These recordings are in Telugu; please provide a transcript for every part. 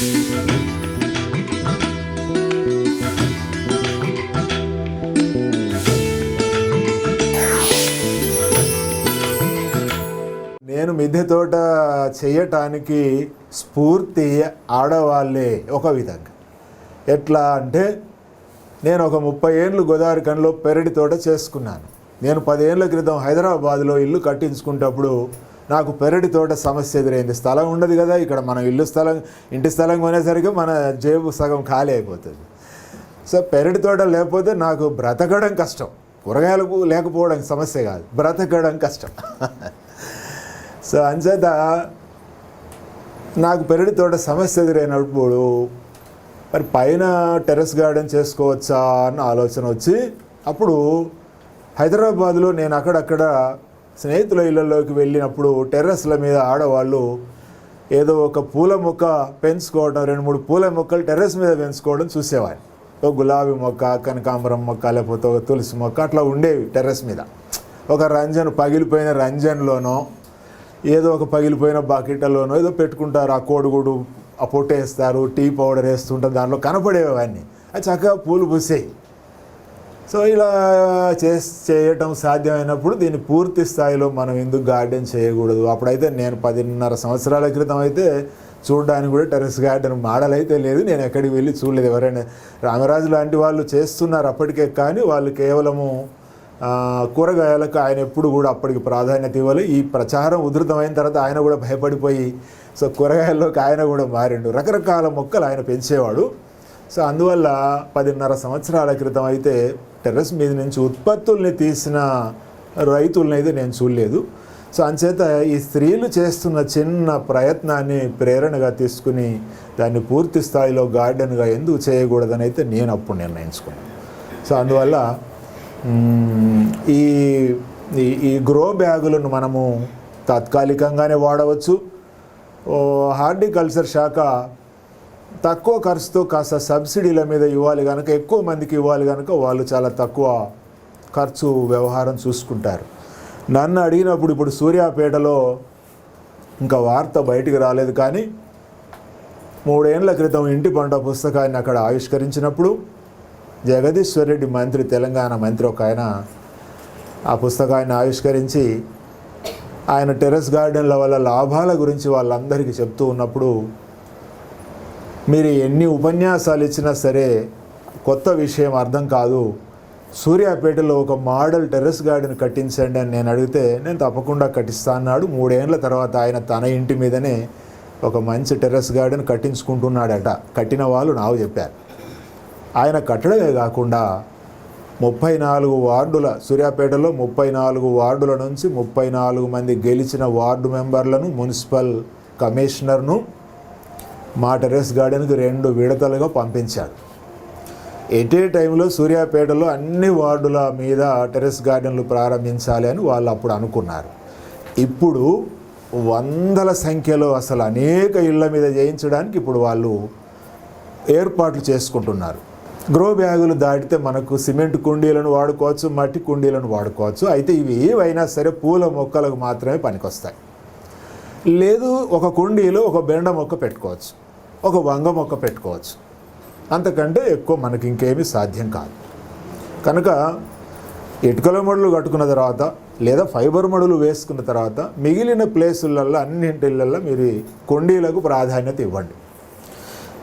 నేను మిద్దె తోట చేయటానికి స్ఫూర్తి ఆడవాళ్ళే ఒక విధంగా. ఎట్లా అంటే నేను ఒక ముప్పై ఏళ్ళు గోదావరి కనిలో పెరటి తోట చేసుకున్నాను. నేను పదేళ్ళ క్రితం హైదరాబాద్లో ఇల్లు కట్టించుకునేటప్పుడు నాకు పెరటి తోట సమస్య ఎదురైంది. స్థలం ఉండదు కదా ఇక్కడ మనం ఇల్లు స్థలం ఇంటి స్థలం కొనేసరికి మన జేబు సగం ఖాళీ అయిపోతుంది. సో పెరటి తోట లేకపోతే నాకు బ్రతకడం కష్టం. కూరగాయలు లేకపోవడం సమస్య కాదు. బ్రతకడం కష్టం. సో అంచేత నాకు పెరటి తోట సమస్య ఎదురైనప్పుడు మరి పైన టెర్రస్ గార్డెన్ చేసుకోవచ్చా అన్న ఆలోచన వచ్చి అప్పుడు హైదరాబాద్లో నేను అక్కడక్కడ స్నేహితుల ఇళ్ళలోకి వెళ్ళినప్పుడు టెర్రస్ల మీద ఆడవాళ్ళు ఏదో ఒక పూల మొక్క పెంచుకోవడం రెండు మూడు పూల మొక్కలు టెర్రస్ మీద పెంచుకోవడం చూసేవాడిని ఒక గులాబీ మొక్క కనకాంబరం మొక్క లేకపోతే ఒక తులసి మొక్క అట్లా ఉండేవి టెర్రస్ మీద. ఒక రంజన్ పగిలిపోయిన రంజన్లోనో ఏదో ఒక పగిలిపోయిన బకెట్లోనో ఏదో పెట్టుకుంటారు ఆ కోడిగుడు ఆ పొట్టు వేస్తారు టీ పౌడర్ వేస్తుంటారు దాంట్లో కనపడేవి అవన్నీ. అది చక్కగా పూలు పూసేవి. సో ఇలా చే చేయటం సాధ్యమైనప్పుడు దీన్ని పూర్తి స్థాయిలో మనం ఎందుకు గార్డెన్ చేయకూడదు? అప్పుడైతే నేను పదిన్నర సంవత్సరాల క్రితం అయితే చూడడానికి కూడా టెరెస్ గార్డెన్ మోడల్ అయితే లేదు. నేను ఎక్కడికి వెళ్ళి చూడలేదు. ఎవరైనా రామరాజు లాంటి వాళ్ళు చేస్తున్నారు అప్పటికే కానీ వాళ్ళు కేవలము కూరగాయలకు ఆయన ఎప్పుడు కూడా అప్పటికి ప్రాధాన్యత ఇవ్వాలి. ఈ ప్రచారం ఉధృతమైన తర్వాత ఆయన కూడా భయపడిపోయి సో కూరగాయల్లోకి ఆయన కూడా మారిండు. రకరకాల మొక్కలు ఆయన పెంచేవాడు. సో అందువల్ల పదిన్నర సంవత్సరాల క్రితం అయితే టెర్రస్ మీద నుంచి ఉత్పత్తుల్ని తీసిన రైతుల్ని అయితే నేను చూడలేదు. సో అంచేత ఈ స్త్రీలు చేస్తున్న చిన్న ప్రయత్నాన్ని ప్రేరణగా తీసుకుని దాన్ని పూర్తి స్థాయిలో గార్డెన్గా ఎందుకు చేయకూడదని అయితే నేను అప్పుడు నిర్ణయించుకున్నాను. సో అందువల్ల ఈ ఈ- గ్రో బ్యాగులను మనము తాత్కాలికంగానే వాడవచ్చు. హార్టికల్చర్ శాఖ తక్కువ ఖర్చుతో కాస్త సబ్సిడీల మీద ఇవ్వాలి కనుక ఎక్కువ మందికి ఇవ్వాలి కనుక వాళ్ళు చాలా తక్కువ ఖర్చు వ్యవహారం చూసుకుంటారు. నన్ను అడిగినప్పుడు ఇప్పుడు సూర్యాపేటలో ఇంకా వార్త బయటికి రాలేదు కానీ మూడేళ్ళ క్రితం ఇంటి పంట పుస్తకాన్ని అక్కడ ఆవిష్కరించినప్పుడు జగదీశ్వర్ రెడ్డి మంత్రి తెలంగాణ మంత్రి ఒక ఆయన ఆ పుస్తకాన్ని ఆవిష్కరించి ఆయన టెర్రస్ గార్డెన్ల వల్ల లాభాల గురించి వాళ్ళందరికీ చెప్తూ ఉన్నప్పుడు మీరు ఎన్ని ఉపన్యాసాలు ఇచ్చినా సరే కొత్త విషయం అర్థం కాదు. సూర్యాపేటలో ఒక మోడల్ టెర్రస్ గార్డెన్ కట్టించండి అని నేను అడిగితే నేను తప్పకుండా కట్టిస్తా అన్నాడు. మూడేళ్ళ తర్వాత ఆయన తన ఇంటి మీదనే ఒక మంచి టెర్రస్ గార్డెన్ కట్టించుకుంటున్నాడట. కట్టిన వాళ్ళు నాకు చెప్పారు. ఆయన కట్టడమే కాకుండా ముప్పై నాలుగు వార్డుల సూర్యాపేటలో ముప్పై నాలుగు వార్డుల నుంచి ముప్పై నాలుగు మంది గెలిచిన వార్డు మెంబర్లను మున్సిపల్ కమిషనర్ను మా టెర్రస్ గార్డెన్కి రెండు విడతలుగా పంపించాడు. ఎటే టైంలో సూర్యాపేటలో అన్ని వార్డుల మీద టెర్రస్ గార్డెన్లు ప్రారంభించాలి అని వాళ్ళు అప్పుడు అనుకున్నారు. ఇప్పుడు వందల సంఖ్యలో అసలు అనేక ఇళ్ళ మీద చేయించడానికి ఇప్పుడు వాళ్ళు ఏర్పాట్లు చేసుకుంటున్నారు. గ్రో బ్యాగులు దాటితే మనకు సిమెంట్ కుండీలను వాడుకోవచ్చు మట్టి కుండీలను వాడుకోవచ్చు. అయితే ఇవి ఏవైనా సరే పూల మొక్కలకు మాత్రమే పనికొస్తాయి. లేదు ఒక కుండీలో ఒక బెండ మొక్క పెట్టుకోవచ్చు. ఒక వంగ మొక్క పెట్టుకోవచ్చు. అంతకంటే ఎక్కువ మనకి ఇంకేమీ సాధ్యం కాదు. కనుక ఇటుకల మడులు కట్టుకున్న తర్వాత లేదా ఫైబర్ మడులు వేసుకున్న తర్వాత మిగిలిన ప్లేసులలో అన్నింటిలలో మీరు కొండీలకు కుండీలకు ప్రాధాన్యత ఇవ్వండి.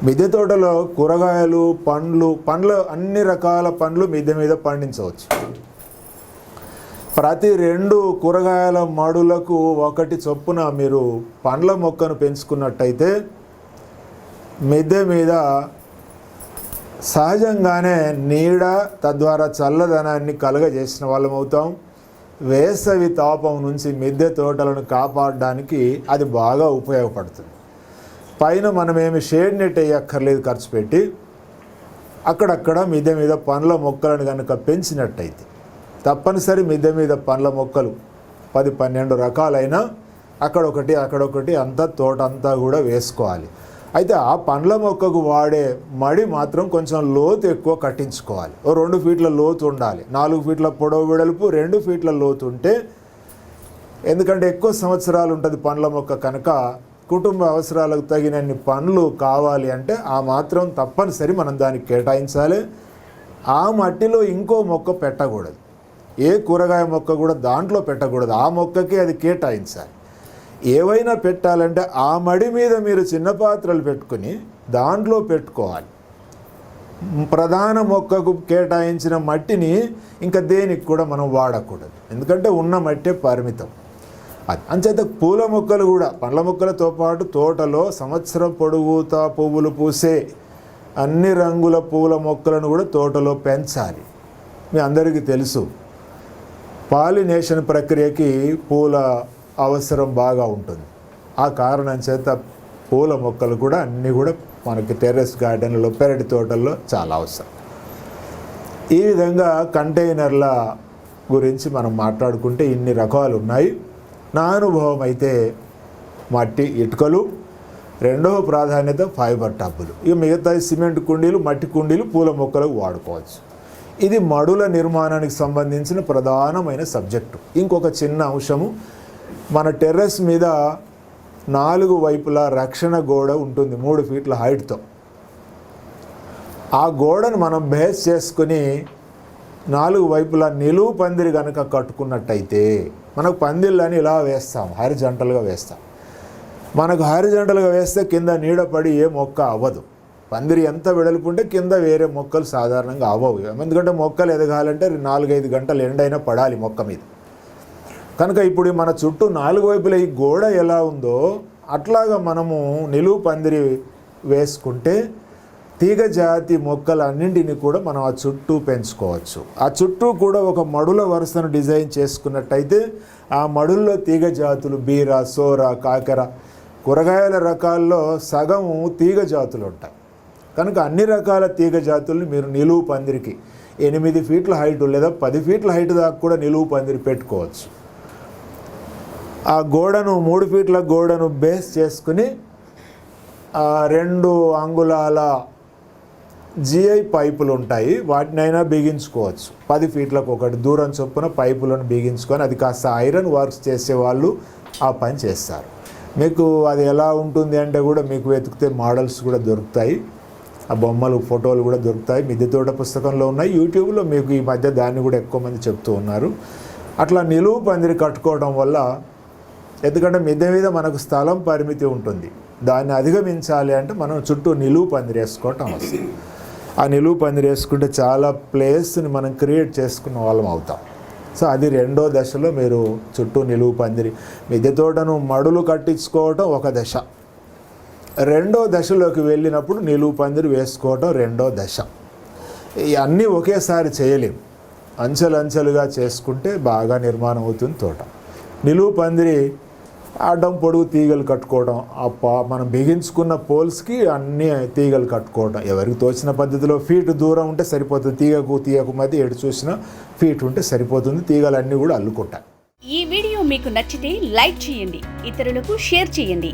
మిద్దె తోటలో కూరగాయలు పండ్లు పండ్లు అన్ని రకాల పండ్లు మిద్దె మీద పండించవచ్చు. ప్రతి రెండు కూరగాయల మడులకు ఒకటి చొప్పున మీరు పండ్ల మొక్కను పెంచుకున్నట్టయితే మిద్దె మీద సహజంగానే నీడ తద్వారా చల్లదనాన్ని కలుగజేసిన వాళ్ళం అవుతాం. వేసవి తాపం నుంచి మిద్దె తోటలను కాపాడడానికి అది బాగా ఉపయోగపడుతుంది. పైన మనమేమి షేడ్ నెట్ వేయక్కర్లేదు ఖర్చు పెట్టి అక్కడక్కడ మిద్దె మీద పండ్ల మొక్కలను కనుక పెంచినట్టయితే. తప్పనిసరి మిద్దె మీద పండ్ల మొక్కలు పది పన్నెండు రకాలైన అక్కడొకటి అక్కడొకటి అంతా తోట అంతా కూడా వేసుకోవాలి. అయితే ఆ పండ్ల మొక్కకు వాడే మడి మాత్రం కొంచెం లోతు ఎక్కువ కట్టించుకోవాలి. ఓ రెండు ఫీట్ల లోతు ఉండాలి. నాలుగు ఫీట్ల పొడవు వెడల్పు రెండు ఫీట్ల లోతు ఉంటే ఎందుకంటే ఎక్కువ సంవత్సరాలు ఉంటుంది పండ్ల మొక్క కనుక కుటుంబ అవసరాలకు తగినన్ని పండ్లు కావాలి అంటే ఆ మాత్రం తప్పనిసరి మనం దానికి కేటాయించాలి. ఆ మట్టిలో ఇంకో మొక్క పెట్టకూడదు. ఏ కూరగాయ మొక్క కూడా దాంట్లో పెట్టకూడదు. ఆ మొక్కకే అది కేటాయించాలి. ఏవైనా పెట్టాలంటే ఆ మడి మీద మీరు చిన్న పాత్రలు పెట్టుకుని దాంట్లో పెట్టుకోవాలి. ప్రధాన మొక్కకు కేటాయించిన మట్టిని ఇంకా దేనికి కూడా మనం వాడకూడదు. ఎందుకంటే ఉన్న మట్టే పరిమితం. అది. అంచేత పూల మొక్కలు కూడా పండ్ల మొక్కలతో పాటు తోటలో సంవత్సరం పొడుగుతా పువ్వులు పూసే అన్ని రంగుల పూల మొక్కలను కూడా తోటలో పెంచాలి. మీ అందరికీ తెలుసు. పాలినేషన్ ప్రక్రియకి పూల అవసరం బాగా ఉంటుంది. ఆ కారణం చేత పూల మొక్కలు కూడా అన్నీ కూడా మనకి టెర్రస్ గార్డెన్లో పెరటి తోటల్లో చాలా అవసరం. ఈ విధంగా కంటైనర్ల గురించి మనం మాట్లాడుకుంటే ఇన్ని రకాలు ఉన్నాయి. నా అనుభవం అయితే మట్టి ఇటుకలు రెండవ ప్రాధాన్యత ఫైబర్ టబ్బులు. ఇక మిగతా సిమెంట్ కుండీలు మట్టి కుండీలు పూల మొక్కలకు వాడుకోవచ్చు. ఇది మడుల నిర్మాణానికి సంబంధించిన ప్రధానమైన సబ్జెక్టు. ఇంకొక చిన్న అంశము మన టెర్రస్ మీద నాలుగు వైపులా రక్షణ గోడ ఉంటుంది మూడు ఫీట్ల హైట్తో. ఆ గోడను మనం బేస్ చేసుకుని నాలుగు వైపులా నిలువు పందిరి కనుక కట్టుకున్నట్టయితే మనకు పందిళ్ళని ఇలా వేస్తాం హారిజంటల్గా వేస్తాం. మనకు హారిజంటల్గా వేస్తే కింద నీడపడి ఏ మొక్క అవ్వదు. పందిరి ఎంత వెడల్పు ఉంటే కింద వేరే మొక్కలు సాధారణంగా అవ్వవు. ఎందుకంటే మొక్కలు ఎదగాలంటే నాలుగైదు గంటలు ఎండైనా పడాలి మొక్క మీద. కనుక ఇప్పుడు మన చుట్టూ నాలుగు వైపులా ఈ గోడ ఎలా ఉందో అట్లాగా మనము నిలువు పందిరి వేసుకుంటే తీగ జాతి మొక్కలన్నింటినీ కూడా మనం ఆ చుట్టూ పెంచుకోవచ్చు. ఆ చుట్టూ కూడా ఒక మడుల వరుసను డిజైన్ చేసుకున్నట్టయితే ఆ మడుల్లో తీగ జాతులు బీర సోర కాకర కూరగాయల రకాల్లో సగం తీగ జాతులు ఉంటాయి. కనుక అన్ని రకాల తీగ జాతుల్ని మీరు నిలువు పందిరికి ఎనిమిది ఫీట్ల హైట్ లేదా పది ఫీట్ల హైట్ దాకా కూడా నిలువు పందిరి పెట్టుకోవచ్చు. ఆ గోడను మూడు ఫీట్ల గోడను బేస్ చేసుకుని రెండు అంగుళాల జిఐ పైపులు ఉంటాయి. వాటినైనా బిగించుకోవచ్చు. పది ఫీట్లకు ఒకటి దూరం చొప్పున పైపులను బిగించుకొని అది కాస్త ఐరన్ వర్క్స్ చేసేవాళ్ళు ఆ పని చేస్తారు. మీకు అది ఎలా ఉంటుంది అంటే కూడా మీకు వెతికితే మోడల్స్ కూడా దొరుకుతాయి. ఆ బొమ్మలు ఫోటోలు కూడా దొరుకుతాయి. మిద్దె తోట పుస్తకంలో ఉన్నాయి. యూట్యూబ్లో మీకు ఈ మధ్య దాన్ని కూడా ఎక్కువ మంది చెప్తూ ఉన్నారు. అట్లా నిలువు పందిరి కట్టుకోవడం వల్ల ఎందుకంటే మిద్దె మీద మనకు స్థలం పరిమితి ఉంటుంది. దాన్ని అధిగమించాలి అంటే మనం చుట్టూ నిలువు పందిరి వేసుకోవటం అవసరం. ఆ నిలువు పందిరి వేసుకుంటే చాలా ప్లేస్ని మనం క్రియేట్ చేసుకున్న వాళ్ళం అవుతాం. సో అది రెండో దశలో మీరు చుట్టూ నిలువు పందిరి మిద్దె తోటను మడులు కట్టించుకోవటం ఒక దశ. రెండో దశలోకి వెళ్ళినప్పుడు నిలువు పందిరి వేసుకోవటం రెండో దశ. ఇవన్నీ ఒకేసారి చేయలేం. అంచెలంచెలుగా చేసుకుంటే బాగా నిర్మాణం అవుతుంది తోట. నిలువు పందిరి అడ్డం పొడుగు తీగలు కట్టుకోవడం అప్ప మనం బిగించుకున్న పోల్స్కి అన్ని తీగలు కట్టుకోవడం ఎవరికి తోచిన పద్ధతిలో ఫీట్ దూరం ఉంటే సరిపోతుంది. తీగకు తీగకు మధ్య ఎటు చూసినా ఫీట్ ఉంటే సరిపోతుంది. తీగలన్నీ కూడా అల్లుకుంటాయి. ఈ వీడియో మీకు నచ్చితే లైక్ చేయండి ఇతరులకు షేర్ చేయండి.